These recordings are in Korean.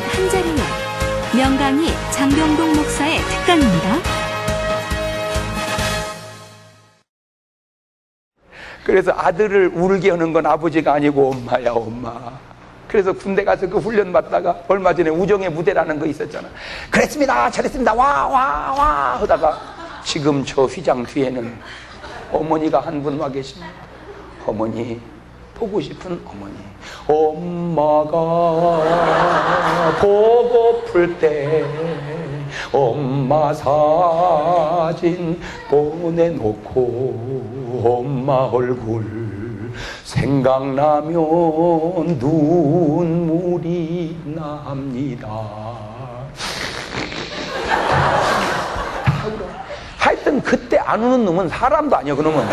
한 자리면 명강이 장병동 목사의 특강입니다. 그래서 아들을 울게 하는 건 아버지가 아니고 엄마야 엄마. 그래서 군대 가서 그 훈련 받다가 얼마 전에 우정의 무대라는 거 있었잖아. 그랬습니다 잘했습니다. 와 와 와 하다가 지금 저 휘장 뒤에는 어머니가 한 분 와 계십니다. 어머니 보고 싶은 어머니 엄마가 보고플 때 엄마 사진 보내놓고 엄마 얼굴 생각나면 눈물이 납니다. 하여튼 그때 안 우는 놈은 사람도 아니야 그놈은.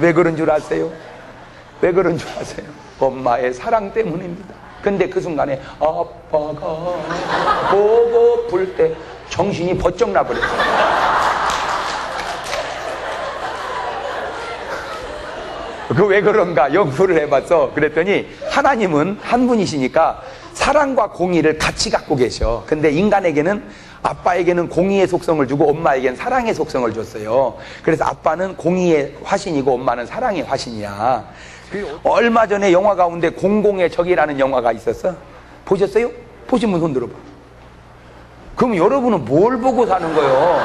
왜 그런 줄 아세요? 왜 그런 줄 아세요? 엄마의 사랑 때문입니다. 근데 그 순간에 아빠가 보고 불때 정신이 번쩍 나버렸어요. 그 왜 그런가 연구를 해봤어. 그랬더니 하나님은 한 분이시니까 사랑과 공의를 같이 갖고 계셔. 근데 인간에게는 아빠에게는 공의의 속성을 주고 엄마에게는 사랑의 속성을 줬어요. 그래서 아빠는 공의의 화신이고 엄마는 사랑의 화신이야. 얼마 전에 영화 가운데 공공의 적이라는 영화가 있었어. 보셨어요? 보신 분 손 들어봐. 그럼 여러분은 뭘 보고 사는 거예요?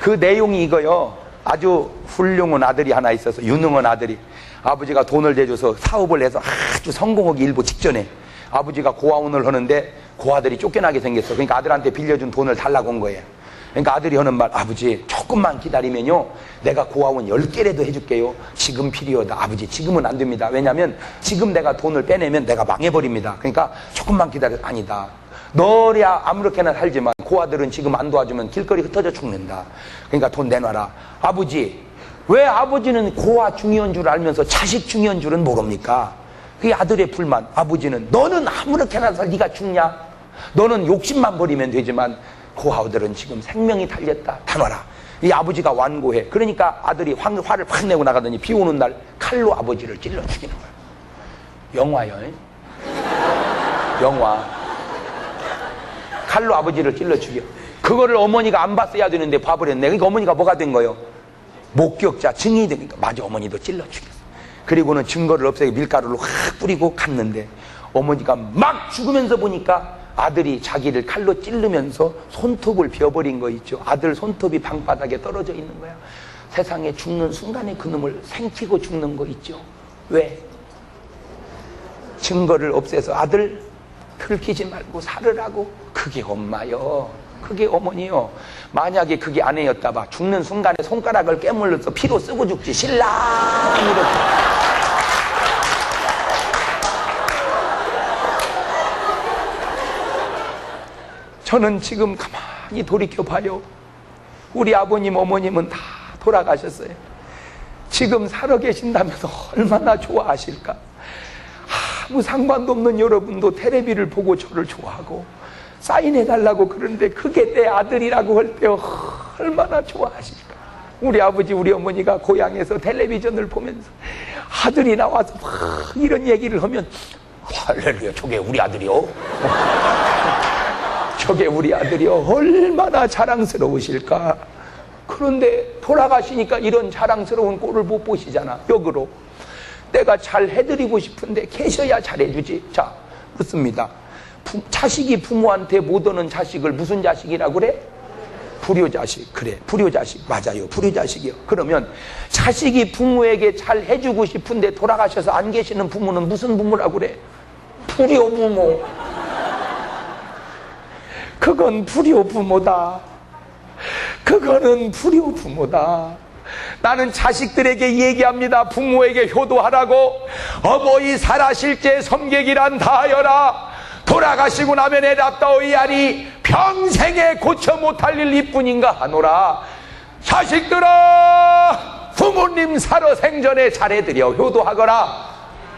그 내용이 이거요. 아주 훌륭한 아들이 하나 있어서 유능한 아들이 아버지가 돈을 대줘서 사업을 해서 아주 성공하기 일보 직전에 아버지가 고아원을 하는데 그 아들이 쫓겨나게 생겼어. 그러니까 아들한테 빌려준 돈을 달라고 한 거예요. 그러니까 아들이 하는 말, 아버지, 조금만 기다리면요. 내가 고아원 10개라도 해줄게요. 지금 필요하다. 아버지, 지금은 안 됩니다. 왜냐면 지금 내가 돈을 빼내면 내가 망해버립니다. 그러니까 조금만 기다려. 아니다. 너야 아무렇게나 살지만 그 아들은 지금 안 도와주면 길거리 흩어져 죽는다. 그러니까 돈 내놔라. 아버지, 왜 아버지는 고아 중요한 줄 알면서 자식 중요한 줄은 모릅니까? 그게 아들의 불만. 아버지는 너는 아무렇게나 살 네가 죽냐? 너는 욕심만 버리면 되지만 그 아들은 지금 생명이 달렸다. 다놔라. 이 아버지가 완고해. 그러니까 아들이 화, 화를 확 내고 나가더니 비 오는 날 칼로 아버지를 찔러 죽이는 거야. 영화요. 영화. 칼로 아버지를 찔러 죽여. 그거를 어머니가 안 봤어야 되는데 봐버렸네. 그러니까 어머니가 뭐가 된 거예요? 목격자, 증인이 되니까 맞아 어머니도 찔러 죽였어. 그리고는 증거를 없애고 밀가루를 확 뿌리고 갔는데 어머니가 막 죽으면서 보니까 아들이 자기를 칼로 찌르면서 손톱을 비워버린 거 있죠. 아들 손톱이 방바닥에 떨어져 있는 거야. 세상에 죽는 순간에 그놈을 생키고 죽는 거 있죠. 왜? 증거를 없애서 아들 들키지 말고 살으라고 그게 엄마요. 그게 어머니요. 만약에 그게 아내였다 봐. 죽는 순간에 손가락을 깨물려서 피로 쓰고 죽지. 신랑! 이렇게. 저는 지금 가만히 돌이켜 봐요. 우리 아버님, 어머님은 다 돌아가셨어요. 지금 살아 계신다면서 얼마나 좋아하실까? 아무 상관도 없는 여러분도 테레비를 보고 저를 좋아하고 사인해달라고 그러는데 그게 내 아들이라고 할 때 얼마나 좋아하실까? 우리 아버지, 우리 어머니가 고향에서 텔레비전을 보면서 아들이 나와서 막 이런 얘기를 하면 할렐루야, 저게 우리 아들이요? 저게 우리 아들이요. 얼마나 자랑스러우실까? 그런데 돌아가시니까 이런 자랑스러운 꼴을 못 보시잖아. 역으로. 내가 잘 해드리고 싶은데 계셔야 잘해주지. 자, 묻습니다. 부, 자식이 부모한테 못 오는 자식을 무슨 자식이라고 그래? 불효자식. 그래. 불효자식. 맞아요. 불효자식이요. 그러면 자식이 부모에게 잘 해주고 싶은데 돌아가셔서 안 계시는 부모는 무슨 부모라고 그래? 불효부모. 그건 불효 부모다. 그거는 불효 부모다. 나는 자식들에게 얘기합니다. 부모에게 효도하라고. 어머니 살아실 때 섬객이란 다하여라. 돌아가시고 나면 애답다오이 하니 평생에 고쳐 못할 일 이뿐인가 하노라. 자식들아, 부모님 살아 생전에 잘해드려 효도하거라.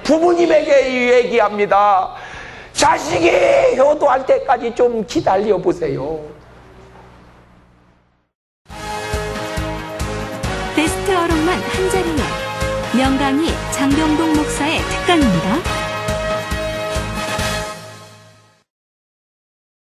부모님에게 얘기합니다. 자식이 효도할 때까지 좀 기다려 보세요. 베스트 어록만 한 자리면 명강이 장병동 목사의 특강입니다.